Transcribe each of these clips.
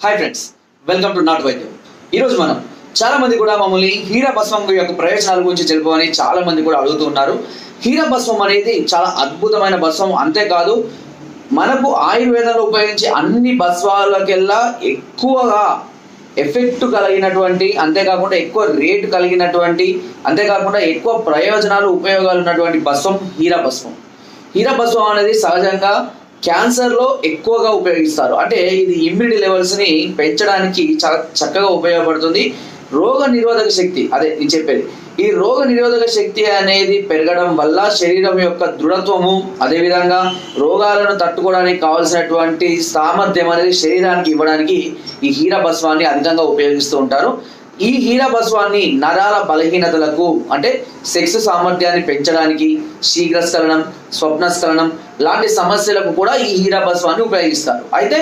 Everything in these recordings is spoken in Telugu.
హాయ్ ఫ్రెండ్స్ వెల్కమ్ టు నాట్ వైద్యం ఈరోజు మనం చాలా మంది కూడా మమ్మల్ని హీరా భస్మం యొక్క ప్రయోజనాల గురించి తెలుపమని చాలా మంది కూడా అడుగుతున్నారు హీరా భస్మం అనేది చాలా అద్భుతమైన భస్మం అంతేకాదు మనకు ఆయుర్వేదంలో ఉపయోగించే అన్ని భస్వాలకెల్లా ఎక్కువగా ఎఫెక్ట్ కలిగినటువంటి అంతేకాకుండా ఎక్కువ రేటు కలిగినటువంటి అంతేకాకుండా ఎక్కువ ప్రయోజనాలు ఉపయోగాలు ఉన్నటువంటి భస్వం హీరా భస్మం. హీరా అనేది సహజంగా క్యాన్సర్లో ఎక్కువగా ఉపయోగిస్తారు. అంటే ఇది ఇమ్యూనిటీ లెవెల్స్ని పెంచడానికి చాలా చక్కగా ఉపయోగపడుతుంది. రోగ నిరోధక శక్తి అదే నేను చెప్పేది. ఈ రోగ నిరోధక శక్తి అనేది పెరగడం వల్ల శరీరం యొక్క దృఢత్వము అదేవిధంగా రోగాలను తట్టుకోవడానికి కావాల్సినటువంటి సామర్థ్యం అనేది శరీరానికి ఇవ్వడానికి ఈ హీరా భస్వాన్ని అధికంగా ఉపయోగిస్తూ ఉంటారు. ఈ హీనభస్వాన్ని నరాల బలహీనతలకు అంటే సెక్స్ సామర్థ్యాన్ని పెంచడానికి శీఘ్రస్ఖలనం స్వప్నస్ఖలనం లాంటి సమస్యలకు కూడా ఈ హీరాభస్వాన్ని ఉపయోగిస్తారు. అయితే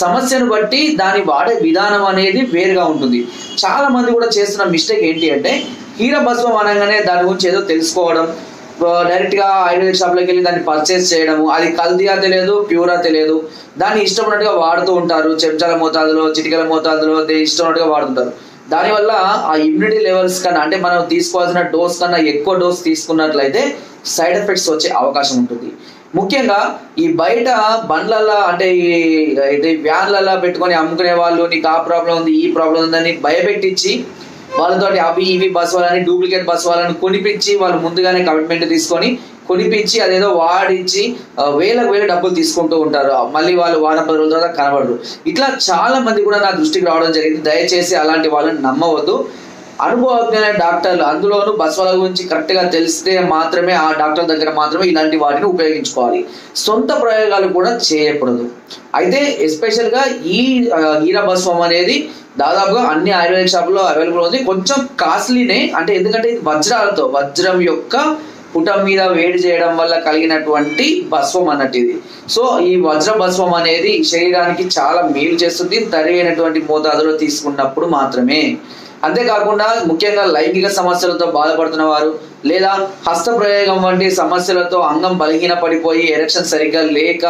సమస్యను బట్టి దాని వాడే విధానం అనేది వేరుగా ఉంటుంది. చాలా మంది కూడా చేస్తున్న మిస్టేక్ ఏంటి అంటే హీరా అనగానే దాని గురించి ఏదో తెలుసుకోవడం డైరెక్ట్గా ఆయుర్వేద షాప్లోకి వెళ్ళి దాన్ని పర్చేస్ చేయడము అది కల్తీగా తెలియదు ప్యూరా తెలియదు. దాన్ని ఇష్టం ఉన్నట్టుగా వాడుతూ ఉంటారు. చెంచాల మోతాదులో చిటికల మోతాదులో ఇష్టం ఉన్నట్టుగా వాడుతుంటారు. దానివల్ల ఆ ఇమ్యూనిటీ లెవెల్స్ కన్నా అంటే మనం తీసుకోవాల్సిన డోస్ కన్నా ఎక్కువ డోస్ తీసుకున్నట్లయితే సైడ్ ఎఫెక్ట్స్ వచ్చే అవకాశం ఉంటుంది. ముఖ్యంగా ఈ బయట బండ్లల్లో అంటే ఈ ఇది వ్యాన్లలో పెట్టుకొని అమ్ముకునే వాళ్ళు నీకు ఆ ప్రాబ్లం ఉంది ఈ ప్రాబ్లం ఉందని భయపెట్టించి వాళ్ళతో అవి ఇవి బస్ వాళ్ళని డూప్లికేట్ బస్ వాళ్ళని కొనిపించి వాళ్ళు ముందుగానే కమిట్మెంట్ తీసుకొని కొనిపించి అదేదో వాడించి వేలకు వేల డబ్బులు తీసుకుంటూ ఉంటారు. మళ్ళీ వాళ్ళు వారం పది రోజుల తర్వాత కనబడరు. ఇట్లా చాలా మంది కూడా నా దృష్టికి రావడం జరిగింది. దయచేసి అలాంటి వాళ్ళని నమ్మవద్దు. అనుభవజ్ఞమైన డాక్టర్లు. అందులోనూ బస్వల గురించి కరెక్ట్గా తెలిస్తే మాత్రమే ఆ డాక్టర్ దగ్గర మాత్రమే ఇలాంటి వాటిని ఉపయోగించుకోవాలి. సొంత ప్రయోగాలు కూడా చేయకూడదు. అయితే ఎస్పెషల్గా ఈ హీరా భస్వం అనేది దాదాపుగా అన్ని ఆయుర్వేద షాపులో అవైలబుల్ ఉంది. కొంచెం కాస్ట్లీనే అంటే ఎందుకంటే ఇది వజ్రాలతో వజ్రం యొక్క పుటం మీద వేడి చేయడం వల్ల కలిగినటువంటి భస్వం అన్నట్టు ఇది. సో ఈ వజ్ర భస్వం అనేది శరీరానికి చాలా మేలు చేస్తుంది. తరిగినటువంటి మోతాదులో తీసుకున్నప్పుడు మాత్రమే. అంతేకాకుండా ముఖ్యంగా లైంగిక సమస్యలతో బాధపడుతున్న వారు లేదా హస్త ప్రయోగం వంటి సమస్యలతో అంగం బలహీన పడిపోయి ఎరక్షన్ సరిగ్గా లేక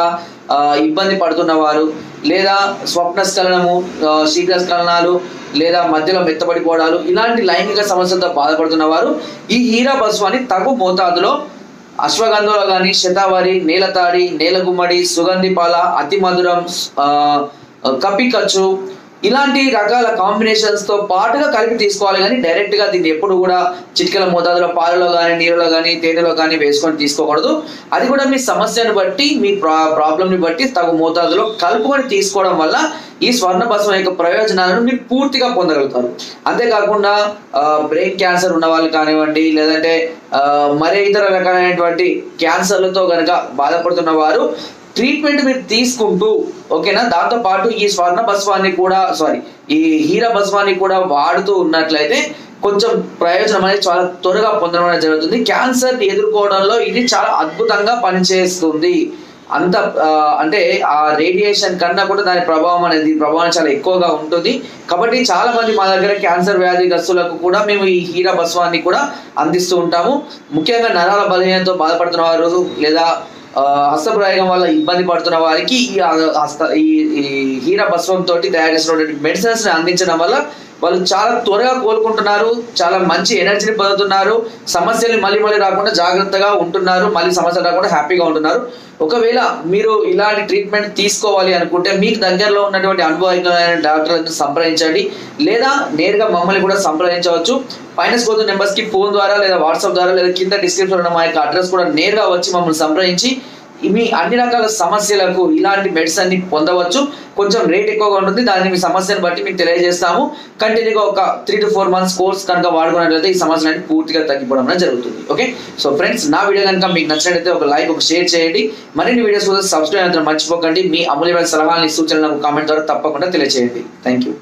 ఇబ్బంది పడుతున్న వారు లేదా స్వప్నస్ఖలనము శీఘ్ర శీఘ్రస్ఖలనాలు లేదా మధ్యలో మెత్తపడిపోవడాలు ఇలాంటి లైంగిక సమస్యలతో బాధపడుతున్న వారు ఈ హీరా భస్వాన్ని తగు మోతాదులో అశ్వగంధంలో కానీ శతావరి నేలతాడి నేలగుమ్మడి సుగంధి పాల అతి మధురం కపికచ్చు ఇలాంటి రకాల కాంబినేషన్స్తో పాటుగా కలిపి తీసుకోవాలి కానీ డైరెక్ట్గా దీన్ని ఎప్పుడు కూడా చిటికల మోతాదులో పాలలో కానీ నీళ్ళలో కానీ తేనెలో కానీ వేసుకొని తీసుకోకూడదు. అది కూడా మీ సమస్యను బట్టి మీ ప్రా ని బట్టి తగు మోతాదులో కలుపుకొని తీసుకోవడం వల్ల ఈ స్వర్ణభస్మం యొక్క ప్రయోజనాలను మీరు పూర్తిగా పొందగలుగుతారు. అంతేకాకుండా బ్రెయిన్ క్యాన్సర్ ఉన్న వాళ్ళు కానివ్వండి లేదంటే మరే ఇతర రకాలైనటువంటి క్యాన్సర్లతో కనుక బాధపడుతున్న వారు ట్రీట్మెంట్ మీరు తీసుకుంటూ ఓకేనా? దాంతో పాటు ఈ స్వర్ణ బస్వాన్ని కూడా సారీ ఈ హీరా బస్వాన్ని కూడా వాడుతూ ఉన్నట్లయితే కొంచెం ప్రయోజనం అనేది చాలా త్వరగా పొందడం అనేది జరుగుతుంది. క్యాన్సర్ ఎదుర్కోవడంలో ఇది చాలా అద్భుతంగా పనిచేస్తుంది. అంత అంటే ఆ రేడియేషన్ కన్నా కూడా దాని ప్రభావం అనేది ప్రభావం చాలా ఎక్కువగా ఉంటుంది. కాబట్టి చాలా మంది మా దగ్గర క్యాన్సర్ వ్యాధి గస్తులకు కూడా మేము ఈ హీరా బస్వాన్ని కూడా అందిస్తూ ఉంటాము. ముఖ్యంగా నరాల బలహీనతో బాధపడుతున్న వారు లేదా హస్తప్రయోగం వల్ల ఇబ్బంది పడుతున్న వారికి ఈ హస్త ఈ హీరా భస్వం తోటి తయారు చేసినటువంటి మెడిసిన్స్ని అందించడం వల్ల వాళ్ళు చాలా త్వరగా కోలుకుంటున్నారు చాలా మంచి ఎనర్జీని పొందుతున్నారు సమస్యలు మళ్ళీ మళ్ళీ రాకుండా జాగ్రత్తగా ఉంటున్నారు మళ్ళీ సమస్యలు రాకుండా హ్యాపీగా ఉంటున్నారు. ఒకవేళ మీరు ఇలాంటి ట్రీట్మెంట్ తీసుకోవాలి అనుకుంటే మీకు దగ్గరలో ఉన్నటువంటి అనుభవజ్ఞమైన డాక్టర్లను సంప్రదించండి. లేదా నేరుగా మమ్మల్ని కూడా సంప్రదించవచ్చు. పైన స్కోర్ నెంబర్స్కి ఫోన్ ద్వారా లేదా వాట్సాప్ ద్వారా లేదా కింద డిస్క్రిప్షన్ ఉన్న మా యొక్క అడ్రస్ కూడా నేరుగా వచ్చి మమ్మల్ని సంప్రదించి మీ అన్ని రకాల సమస్యలకు ఇలాంటి మెడిసిన్ని పొందవచ్చు. కొంచెం రేట్ ఎక్కువగా ఉంటుంది. దాన్ని మీ సమస్యను బట్టి మీకు తెలియజేస్తాము. కంటిన్యూగా ఒక three to four months course కనుక వాడుకున్నట్లయితే ఈ సమస్యలు అనేది పూర్తిగా తగ్గిపోవడం జరుగుతుంది. ఓకే సో ఫ్రెండ్స్ నా వీడియో కనుక మీకు నచ్చినట్లయితే ఒక లైక్ ఒక షేర్ చేయండి. మరిన్ని వీడియోస్ కోసం సబ్స్క్రైబ్ అయితే మర్చిపోకండి. మీ అమూల్యమైన సలహాలని సూచనలను కామెంట్ ద్వారా తప్పకుండా తెలియజేయండి థ్యాంక్ యూ